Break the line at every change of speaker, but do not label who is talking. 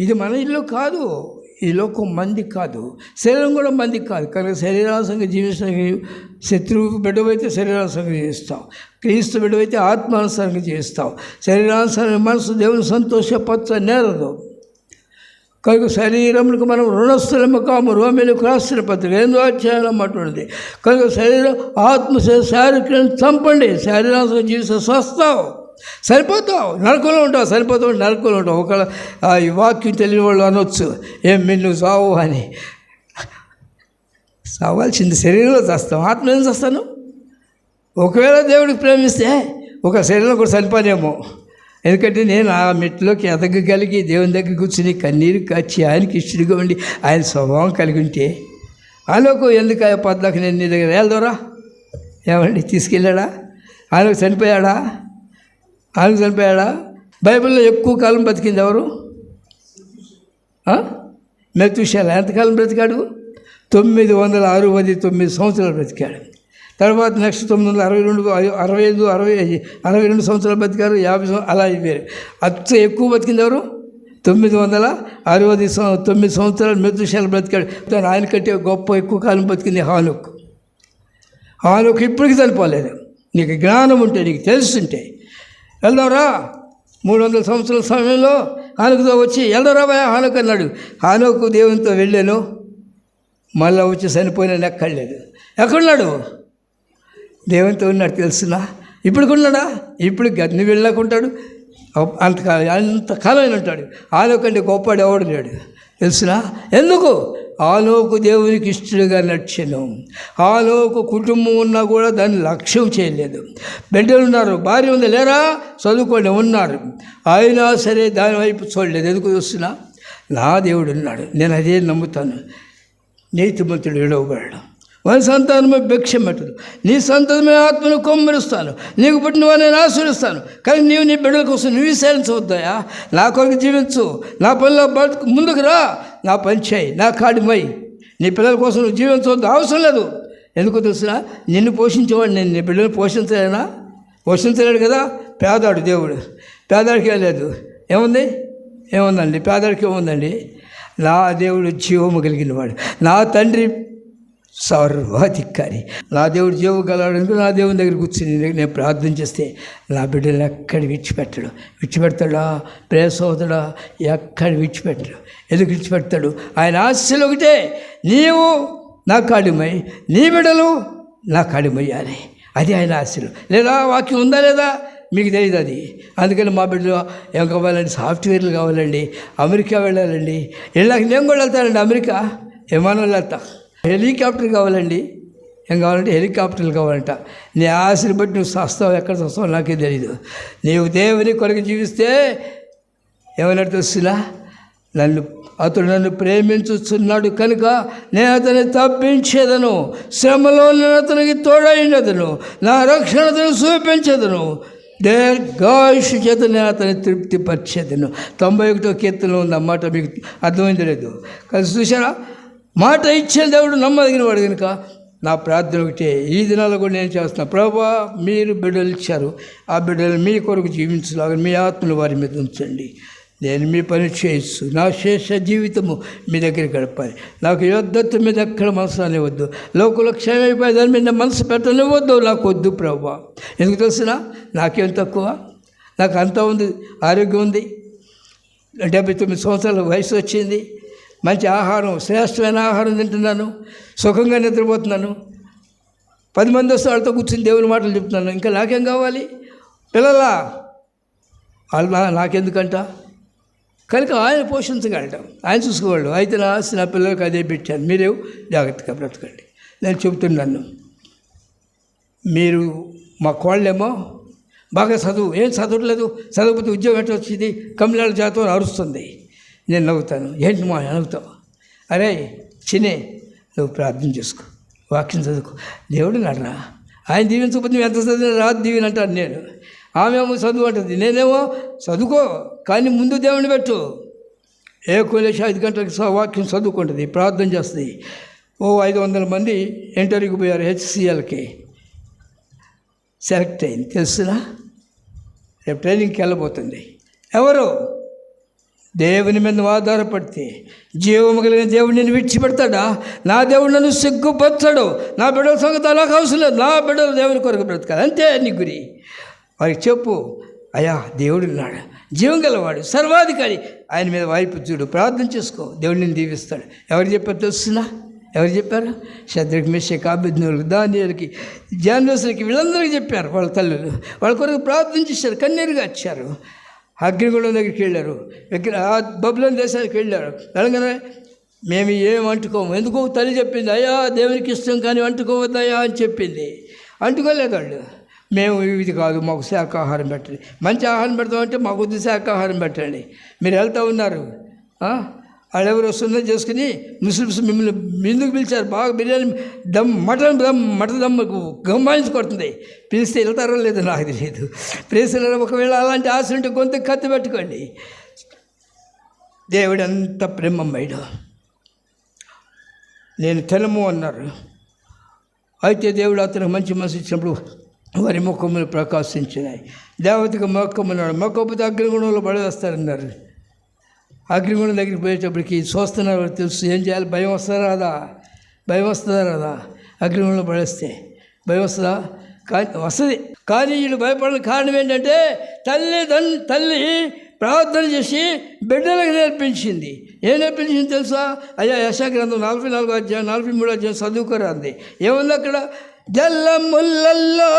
ఇది మన ఇల్లు కాదు ఈ లోకం మంది కాదు శరీరం కూడా మంది కాదు. కనుక శరీరాంశంగా జీవించడానికి శత్రువు బిడ్డవైతే శరీరాంశంగా జీవిస్తాం. క్రీస్తు బిడ్డవైతే ఆత్మానుసారంగా జీవిస్తాం. శరీరాంశాన్ని మనసు దేవుని సంతోషపరచ నేరదు. కనుక శరీరములకు మనం రుణస్థలము కాము. రోమిలకు రాసిన పత్రిక ఎనిమిదో అధ్యాయంలో అన్నటువంటిది కనుక శరీరం ఆత్మ శారీరకం చంపండి. శరీరాంశం జీవిస్తే స్వస్థం. సరిపోతావు నరకంలో ఉంటావు సరిపోతావు నరకంలో ఉంటావు. ఒక ఈ వాక్యం తెలియని వాళ్ళు అనొచ్చు. ఏం మిన్ను సావు అని. సావాల్సింది శరీరంలో చేస్తాం ఆత్మ ఏం చేస్తాను? ఒకవేళ దేవుడికి ప్రేమిస్తే ఒక శరీరం కూడా చనిపోనేమో ఎందుకంటే నేను ఆ మెట్లోకి ఎదగగలిగి దేవుని దగ్గర కూర్చుని కన్నీరు కాచి ఆయనకి ఇష్టడిగా ఉండి ఆయన స్వభావం కలిగి ఉంటే ఆలోకు ఎందుకు ఆ పద్దాక నేను నీ దగ్గర వెళ్దోరా ఏమండి తీసుకెళ్ళాడా? ఆయనకు చనిపోయాడా? ఆయన చనిపోయాడా? బైబిల్లో ఎక్కువ కాలం బతికింది ఎవరు? మెతుషాల ఎంతకాలం బ్రతికాడు? తొమ్మిది వందల అరవై తొమ్మిది సంవత్సరాలు బ్రతికాడు. తర్వాత నెక్స్ట్ తొమ్మిది వందల అరవై రెండు అరవై ఐదు అరవై అరవై రెండు సంవత్సరాలు బతికారు యాభై అలా అయిపోయారు అత్త ఎక్కువ బతికింది ఎవరు? తొమ్మిది వందల అరవై సం- తొమ్మిది సంవత్సరాలు మెతుశాల బ్రతికాడు. ఆయన కంటే గొప్ప ఎక్కువ కాలం బతికింది హానుక్. హానుక్ ఇప్పటికీ చనిపోలేదు. నీకు జ్ఞానం ఉంటే నీకు తెలుసుంటే వెళ్దాంరా. మూడు వందల సంవత్సరాల సమయంలో హానుకుతో వచ్చి వెళ్దారా భయ హానుక్ అన్నాడు. హానుకు దేవునితో వెళ్ళాను. మళ్ళీ వచ్చి చనిపోయిన ఎక్కడలేదు ఎక్కడున్నాడు? దేవునితో ఉన్నాడు తెలుసునా? ఇప్పుడు ఉన్నాడా ఇప్పుడు గన్ని వెళ్ళకుంటాడు. అంతకాలం అంతకాలం ఉంటాడు ఆలోకంటే గొప్పవాడు ఎవడు లేడు. తెలుసునా? ఎందుకు? ఆలోకు దేవునికి ఇష్టడుగా నడిచాను. ఆలోకు కుటుంబం ఉన్నా కూడా దాన్ని లక్ష్యం చేయలేదు. బిడ్డలు ఉన్నారు భార్య ఉంది లేరా? చదువుకొని ఉన్నారు. అయినా సరే దాని వైపు చూడలేదు. ఎందుకు చూస్తున్నా? నా దేవుడు ఉన్నాడు. నేను అదే నమ్ముతాను. నీతిమంతుడు విడవబడడం వాని సంతానమే భిక్షం పెట్టదు నీ సంతానమే ఆత్మను కొమ్మరిస్తాను. నీకు పుట్టిన వారిని నేను కానీ నీవు నీ బిడ్డల కోసం నువ్వు సేవించవద్దాయా? నా కొరకు జీవించు. నా పనిలో బతుకు ముందుకు రా. నా పని చేయి నా కాడిమై నీ పిల్లల కోసం నువ్వు జీవించవద్దు అవసరం లేదు. ఎందుకు తెలుసునా నిన్ను పోషించేవాడు నేను నీ బిడ్డను పోషించలేనా? పోషించలేడు కదా పేదాడు దేవుడు. పేదాడికి లేదు. ఏముంది? ఏముందండి? పేదాడికి ఏముందండి? నా దేవుడు జీవము కలిగిన వాడు నా తండ్రి సర్వాధికారి. నా దేవుడు జీవం కలవడానికి నా దేవుని దగ్గర కూర్చుని నేను ప్రార్థన చేస్తే నా బిడ్డలు ఎక్కడ విడిచిపెట్టడు. విడిచిపెడతాడా? ప్రేసోదడా ఎక్కడ విడిచిపెట్టడు. ఎందుకు విడిచిపెడతాడు? ఆయన ఆశలు ఒకటే. నీవు నా కాడిమై నీ బిడ్డలు నా కాడిమయ్యాలి అది ఆయన ఆశలు లేదా వాక్యం ఉందా లేదా? మీకు తెలియదు అది. అందుకని మా బిడ్డలు ఏం కావాలండి? సాఫ్ట్వేర్లు కావాలండి? అమెరికా వెళ్ళాలండి? వెళ్ళాక నేను కూడా వెళ్తానండి అమెరికా. విమానంలో వెళ్తా. హెలికాప్టర్ కావాలండి. ఏం కావాలంటే హెలికాప్టర్లు కావాలంట. నీ ఆశని బట్టి నువ్వు సస్తావు ఎక్కడ సస్తావు నాకే తెలియదు నీవు దేవుని కొరకు జీవిస్తే ఏమన్నట్టు తెలుసునా నన్ను అతడు నన్ను ప్రేమించుచున్నాడు కనుక నేను అతన్ని తప్పించేదను. శ్రమలో నేను అతనికి తోడైనదను. నా రక్షణ అతను చూపించదను. దీర్ఘాయుష్ చేత నేను అతన్ని తృప్తిపరిచేదను. తొంభై ఒకటో కీర్తనలో ఉందన్నమాట మీకు అర్థమైంది లేదు. కానీ చూసారా మాట ఇచ్చే దేవుడు నమ్మదగిన వాడు కనుక నా ప్రార్థన ఒకటే. ఈ దినాల్లో కూడా నేను చేస్తున్నా ప్రభా మీరు బిడ్డలు ఇచ్చారు. ఆ బిడ్డలు మీ కొరకు జీవించలాగా మీ ఆత్మను వారి మీద ఉంచండి. నేను మీ పని చేయొచ్చు నా శేష జీవితము మీ దగ్గర గడపాలి. నాకు యోద్ధత్వం మీద ఎక్కడ మనసు అనివద్దు లోకంలో క్షేమైపోయి దాని మీద మనసు పెట్టనివ్వద్దు. నాకు వద్దు ప్రభా. ఎందుకు తెలిసిన? నాకేం తక్కువ? నాకు అంత ఉంది ఆరోగ్యం ఉంది. డెబ్బై తొమ్మిది సంవత్సరాల వయసు వచ్చింది. మంచి ఆహారం శ్రేష్టమైన ఆహారం తింటున్నాను. సుఖంగా నిద్రపోతున్నాను. పది మంది వస్తే వాళ్ళతో కూర్చుని దేవుని మాటలు చెప్తున్నాను. ఇంకా నాకేం కావాలి? పిల్లలా? వాళ్ళు నాకెందుకంట? కనుక ఆయన పోషించగలటం. ఆయన చూసుకోవాలి అయితే నా ఆస్తి నా పిల్లలకు అదే పెట్టాను. మీరే జాగ్రత్తగా బ్రతకండి. నేను చెబుతున్నాను మీరు మా కోళ్ళేమో బాగా చదువు. ఏం చదవట్లేదు చదవకపోతే ఉద్యోగం ఎట్లా వచ్చింది? కమిళాల జాతం అరుస్తుంది. నేను నవ్వుతాను. ఏంటి మా నవ్వుతావు? అరే చినే నువ్వు ప్రార్థన చేసుకో వాక్యం చదువుకో. దేవుడు నడరా ఆయన దీవించకపోతే నువ్వు ఎంత చదివినా రాదు దీవిని అంటాను నేను. ఆమె చదువు అంటుంది. నేనేమో చదువుకో కానీ ముందు దేవుని పెట్టు. ఏ కొలేసి ఐదు గంటలకు వాక్యం చదువుకుంటుంది ప్రార్థన చేస్తుంది. ఓ ఐదు వందల మంది ఇంటర్వ్యూకి పోయారు హెచ్సిఎల్కి. సెలెక్ట్ అయింది. తెలుసునా? రేపు ట్రైనింగ్కి వెళ్ళబోతుంది. ఎవరు? దేవుని మీద నువ్వు ఆధారపడితే జీవము కలిగిన దేవుడు నేను విడిచిపెడతాడా? నా దేవుడు నన్ను సిగ్గుపరచడు. నా బిడ్డల సంగతి నాకు అవసరం లేదు. నా బిడ్డలు దేవుని కొరకు బ్రతకాలి. అంతే నీ గురి. వారికి చెప్పు అయ్యా దేవుడు ఉన్నాడు. జీవం గలవాడు సర్వాధికారి. ఆయన మీద వైపు చూడు ప్రార్థన చేసుకో. దేవుడు నేను దీవిస్తాడు. ఎవరు చెప్పారు తెలుస్తున్నా ఎవరు చెప్పారు? శత్రుకి మిషకి అభిజ్ఞులకు దానిలకి జాన్వసులకి వీళ్ళందరికీ చెప్పారు. వాళ్ళ తల్లులు. వాళ్ళ కొరకు ప్రార్థన చేశారు కన్నీరుగా వచ్చారు అగ్నిగుండం దగ్గరికి వెళ్ళారు. విగ్ర ఆ దేశానికి వెళ్ళారు. వెళ్ళగానే మేము ఏం అంటుకోము? ఎందుకో తల్లి చెప్పింది అయ్యా దేవునికి ఇష్టం కానీ అంటుకోవద్దయ్యా అని చెప్పింది. అంటుకోలేదు వాళ్ళు. మేము ఇది కాదు మాకు శాఖాహారం పెట్టండి. మంచి ఆహారం పెడతామంటే మాకు వద్దు శాఖాహారం పెట్టండి. మీరు వెళ్తూ ఉన్నారు. వాళ్ళెవరు వస్తుందని చేసుకుని ముస్లిమ్స్ మిమ్మల్ని ఎందుకు పిలిచారు? బాగా బిర్యానీ దమ్ మటన్ దమ్ మటన్ దమ్ గమ్మాయించి కొడుతుంది. పిలిస్తే వెళ్తారో లేదో నాకు తెలియదు. ప్రేసలో ఒకవేళ అలాంటి ఆశ ఉంటే గొంతు కత్తి పెట్టుకోండి. దేవుడు అంత ప్రేమమ్మయ్యాడు నేను తెలము అన్నారు. అయితే దేవుడు అతనికి మంచి మనసు ఇచ్చినప్పుడు వారి ముఖములు ప్రకాశించినాయి. దేవతకు మొక్కమున్నాడు. మొక్కపోతే అగ్నిగుణంలో పడేస్తారన్నారు అగ్నిగుండం దగ్గరికి పోయేటప్పటికి చూస్తున్నారు తెలుసు. ఏం చేయాలి? భయం వస్తుందా రాదా? భయం వస్తుందా రాదా? అగ్నిగుండంలో పడేస్తే భయం వస్తుందా? కానీ వస్తుంది. కానీ వీళ్ళు భయపడిన కారణం ఏంటంటే తల్లి తన్ తల్లి ప్రార్థన చేసి బిడ్డలకు నేర్పించింది. ఏం నేర్పించింది తెలుసా? అయ్యా యశాగ్రంథం నలభై నాలుగు అధ్యాయం నలభై మూడు అధ్యాయం చదువుకోరా అంది. ఏముంది అక్కడ? జల్ల ముల్లల్లో